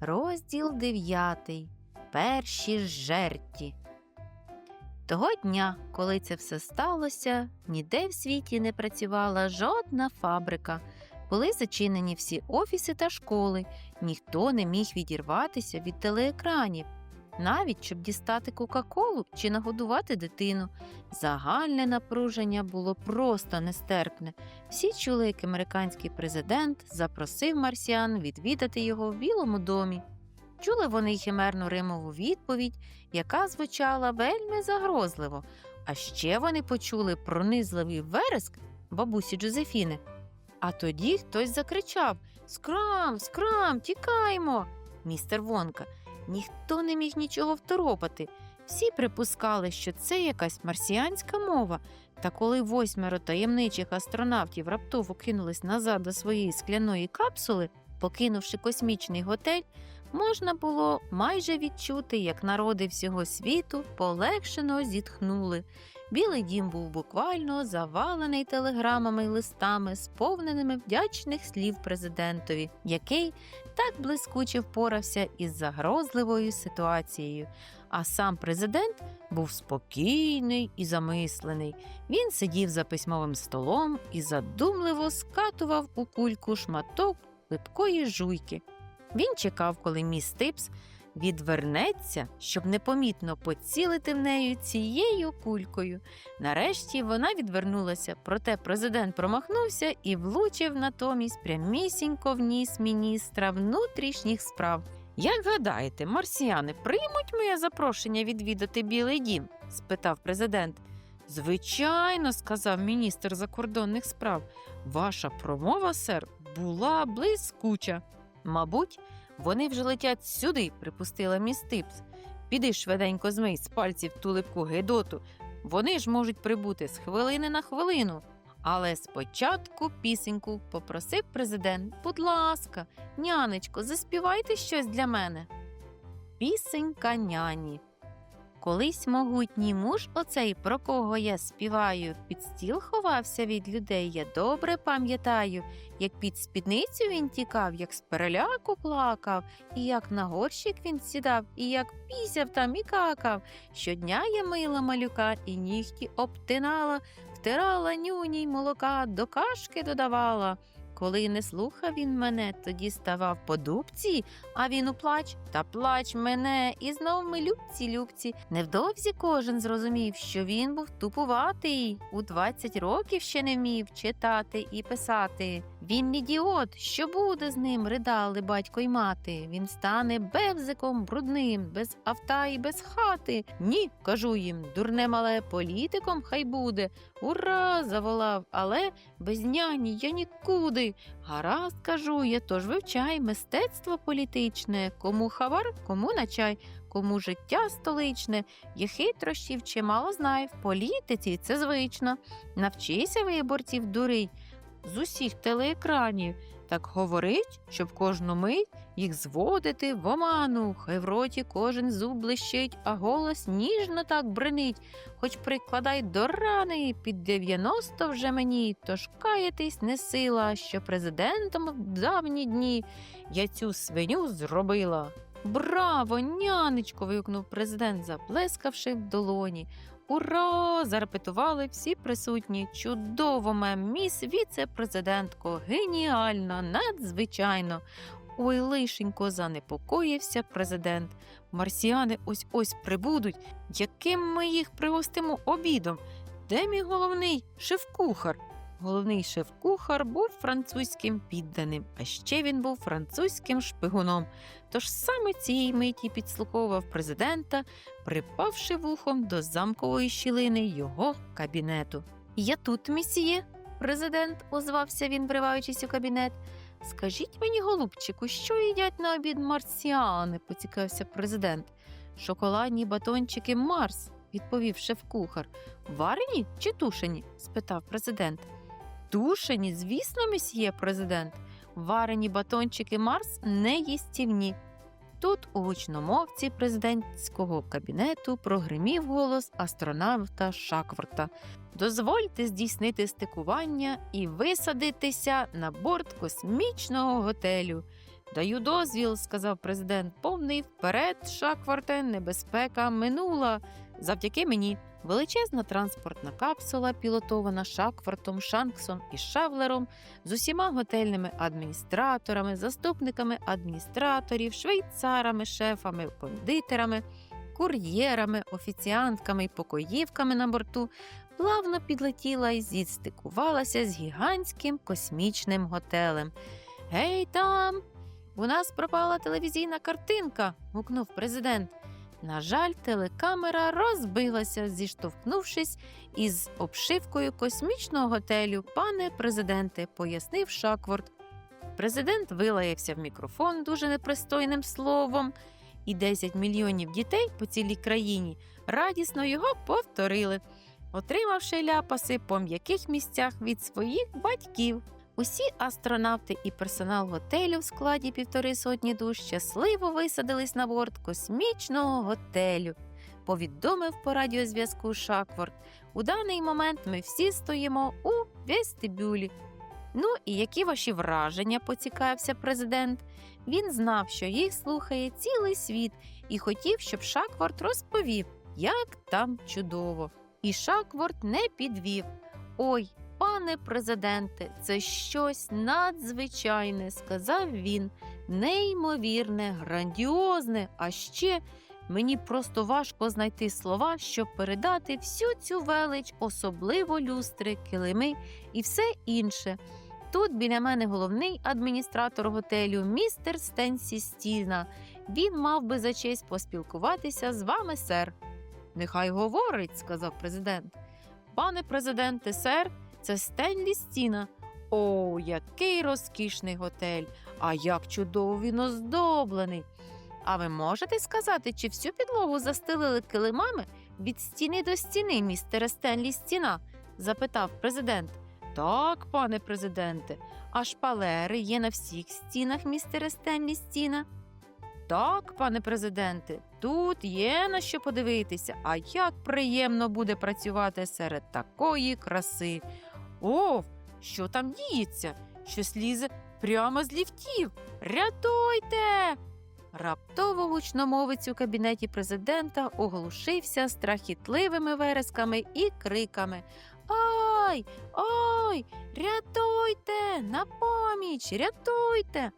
Розділ 9. Перші жерті. Того дня, коли це все сталося, ніде в світі не працювала жодна фабрика. Були зачинені всі офіси та школи, ніхто не міг відірватися від телеекранів, навіть щоб дістати Кока-Колу чи нагодувати дитину. Загальне напруження було просто нестерпне. Всі чули, як американський президент запросив марсіан відвідати його в Білому домі. Чули вони й химерну римову відповідь, яка звучала вельми загрозливо. А ще вони почули пронизливий вереск бабусі Джозефіни. А тоді хтось закричав Скрам, скрам, тікаймо. Містер Вонка. Ніхто не міг нічого второпати. Всі припускали, що це якась марсіанська мова. Та коли восьмеро таємничих астронавтів раптово кинулись назад до своєї скляної капсули, покинувши космічний готель, можна було майже відчути, як народи всього світу полегшено зітхнули. Білий дім був буквально завалений телеграмами й листами, сповненими вдячних слів президентові, який так блискуче впорався із загрозливою ситуацією. А сам президент був спокійний і замислений. Він сидів за письмовим столом і задумливо скатував у кульку шматок липкої жуйки. Він чекав, коли міс Типс відвернеться, щоб непомітно поцілити в нею цією кулькою. Нарешті вона відвернулася, проте президент промахнувся і влучив натомість прямісінько в ніс міністра внутрішніх справ. Як гадаєте, марсіяни приймуть моє запрошення відвідати Білий дім? спитав президент. Звичайно, сказав міністр закордонних справ. Ваша промова, сер, була блискуча. Мабуть, вони вже летять сюди, припустила міс Типс. Піди швиденько змий з пальців ту липку Гедоту. Вони ж можуть прибути з хвилини на хвилину. Але спочатку пісеньку попросив президент, будь ласка, нянечко, заспівайте щось для мене. Пісенька няні. Колись могутній муж, оцей, про кого я співаю, під стіл ховався від людей, я добре пам'ятаю, як під спідницю він тікав, як з переляку плакав, і як на горщик він сідав, і як пісяв там і какав. Щодня я мила малюка і нігті обтинала, втирала нюні й молока, до кашки додавала. Коли не слухав він мене, тоді ставав по дубці, а він у плач та плач мене, і знов ми любці любці. Невдовзі кожен зрозумів, що він був тупуватий, у 20 років ще не вмів читати і писати. Він ідіот, що буде з ним, ридали батько й мати. Він стане бевзиком брудним, без авта і без хати. Ні, кажу їм, дурне мале політиком хай буде. Ура! заволав, але без няні я нікуди. Гаразд, кажу я, тож вивчай мистецтво політичне, кому хавар, кому на чай, кому життя столичне, є хитрощів чимало знай, в політиці це звично. Навчися виборців дурий з усіх телеекранів. Так говорить, щоб кожну мить їх зводити в оману, хай в роті кожен зуб блищить, а голос ніжно так бренить, хоч прикладай до рани під 90 вже мені, тож каятись не сила, що президентом в давні дні я цю свиню зробила. Браво, нянечко! вигукнув президент, заплескавши в долоні. Ура! зарепетували всі присутні. Чудово, мем, міс віце-президентко, геніально, надзвичайно. Ой, лишенько, занепокоївся президент. Марсіани ось ось прибудуть. Яким ми їх пригостимо обідом? Де мій головний шеф-кухар? Головний шеф-кухар був французьким підданим, а ще він був французьким шпигуном. Тож саме цієї миті підслуховував президента, припавши вухом до замкової щілини його кабінету. Я тут, місіє, президент, озвався він, вриваючись у кабінет. Скажіть мені, голубчику, що їдять на обід марсіани? поцікавився президент. Шоколадні батончики Марс, відповів шеф-кухар. Варені чи тушені? спитав президент. Тушені, звісно, месьє президент. Варені батончики Марс не їстівні. Тут у гучномовці президентського кабінету прогримів голос астронавта Шакворта. Дозвольте здійснити стикування і висадитися на борт космічного готелю. Даю дозвіл, сказав президент. Повний вперед, Шакварте, небезпека минула. Завдяки мені величезна транспортна капсула, пілотована Шаквартом, Шанксом і Шавлером, з усіма готельними адміністраторами, заступниками адміністраторів, швейцарами, шефами, кондитерами, кур'єрами, офіціантками і покоївками на борту, плавно підлетіла і зістикувалася з гігантським космічним готелем. Гей там! У нас пропала телевізійна картинка. гукнув президент. На жаль, телекамера розбилася, зіштовхнувшись із обшивкою космічного готелю. Пане президенте, пояснив Шакворд. Президент вилаявся в мікрофон дуже непристойним словом, і 10 мільйонів дітей по цілій країні радісно його повторили, отримавши ляпаси по м'яких місцях від своїх батьків. Усі астронавти і персонал готелю в складі півтори сотні душ щасливо висадились на борт космічного готелю. Повідомив по радіозв'язку Шакворд. У даний момент ми всі стоїмо у вестибюлі. Ну і які ваші враження? поцікавився президент. Він знав, що їх слухає цілий світ, і хотів, щоб Шакворд розповів, як там чудово. І Шакворд не підвів. Ой, Пане президенте, це щось надзвичайне, сказав він, неймовірне, грандіозне, а ще мені просто важко знайти слова, щоб передати всю цю велич, особливо люстри, килими і все інше. Тут біля мене головний адміністратор готелю, містер Стенсі Стіна. Він мав би за честь поспілкуватися з вами, сер. Нехай говорить, сказав президент. Пане президенте, сер. Це Стенлі Стіна. О, який розкішний готель! А як чудово він оздоблений. А ви можете сказати, чи всю підлогу застелили килимами від стіни до стіни, містере Стенлі Стіна? запитав президент. Так, пане президенте, а шпалери є на всіх стінах, містере Стенлі Стіна. Так, пане президенте, тут є на що подивитися, а як приємно буде працювати серед такої краси. О, що там діється? Щось лізе прямо з ліфтів. Рятуйте! Раптово гучномовець у кабінеті президента оглушився страхітливими вересками і криками. Ай, ой, рятуйте, на поміч, рятуйте.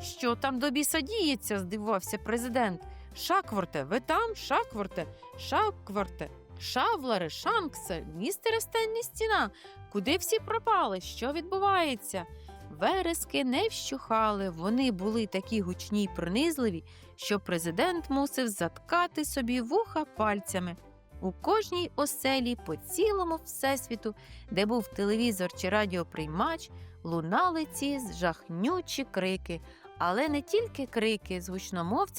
Що там до біса діється? здивувався президент. Шакворте, ви там, Шакворте, Шакворте, Шавларе, Шанксе, містере Стенні стіна. Куди всі пропали? Що відбувається? Верески не вщухали, вони були такі гучні й пронизливі, що президент мусив заткати собі вуха пальцями. У кожній оселі по цілому всесвіту, де був телевізор чи радіоприймач, лунали ці жахнючі крики, але не тільки крики, з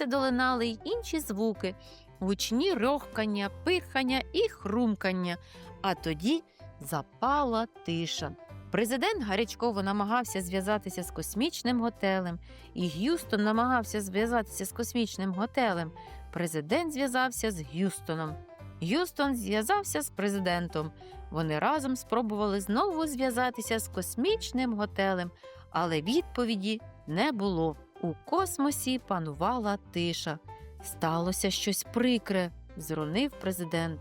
долинали й інші звуки, гучні рьохкання, пирхання і хрумкання. А тоді запала тиша. Президент гарячково намагався зв'язатися з космічним готелем, і Г'юстон намагався зв'язатися з космічним готелем. Президент зв'язався з Г'юстоном. Г'юстон зв'язався з президентом. Вони разом спробували знову зв'язатися з космічним готелем, але відповіді не було. У космосі панувала тиша. Сталося щось прикре, зронив президент.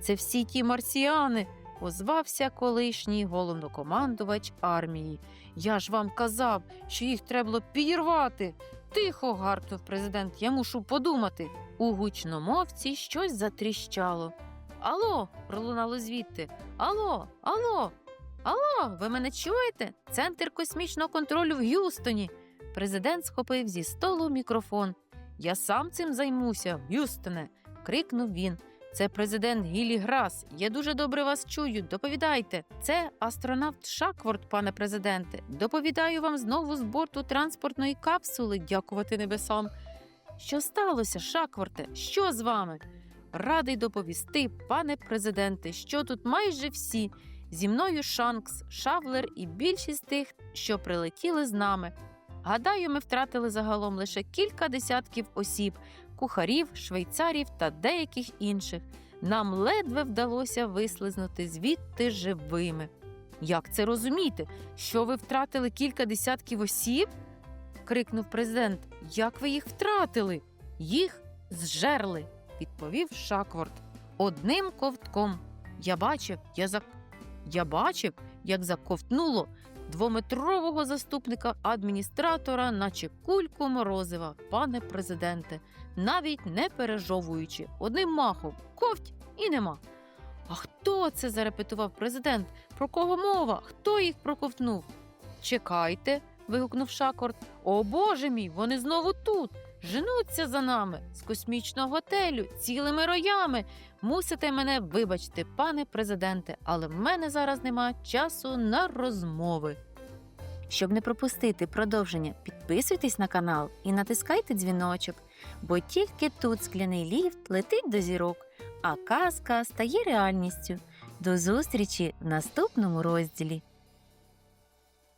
Це всі ті марсіани, озвався колишній головнокомандувач армії. Я ж вам казав, що їх треба підірвати. Тихо, гаркнув президент, я мушу подумати. У гучномовці щось затріщало. Ало, пролунало звідти. Ало, ало, ало, ви мене чуєте? Центр космічного контролю в Г'юстоні. Президент схопив зі столу мікрофон. Я сам цим займуся, Г'юстоне, крикнув він. Це президент Гілі Грас. Я дуже добре вас чую. Доповідайте. Це астронавт Шакворд, пане президенте. Доповідаю вам знову з борту транспортної капсули, дякувати небесам. Що сталося, Шакворте? Що з вами? Радий доповісти, пане президенте, що тут майже всі. Зі мною Шанкс, Шавлер і більшість тих, що прилетіли з нами. Гадаю, ми втратили загалом лише кілька десятків осіб, кухарів, швейцарів та деяких інших. Нам ледве вдалося вислизнути звідти живими. Як це розуміти? Що ви втратили кілька десятків осіб? крикнув президент. Як ви їх втратили? Їх зжерли, відповів Шакворд. Одним ковтком. Я бачив, я за... я бачив, як заковтнуло двометрового заступника адміністратора, наче кульку морозива, пане президенте, навіть не пережовуючи, одним махом ковть і нема. А хто це? зарепетував президент. Про кого мова? Хто їх проковтнув? Чекайте. вигукнув Шакорт. О Боже мій, вони знову тут. Женуться за нами з космічного готелю, цілими роями. Мусите мене вибачити, пане президенте, але в мене зараз нема часу на розмови. Щоб не пропустити продовження, підписуйтесь на канал і натискайте дзвіночок, бо тільки тут скляний ліфт летить до зірок, а казка стає реальністю. До зустрічі в наступному розділі.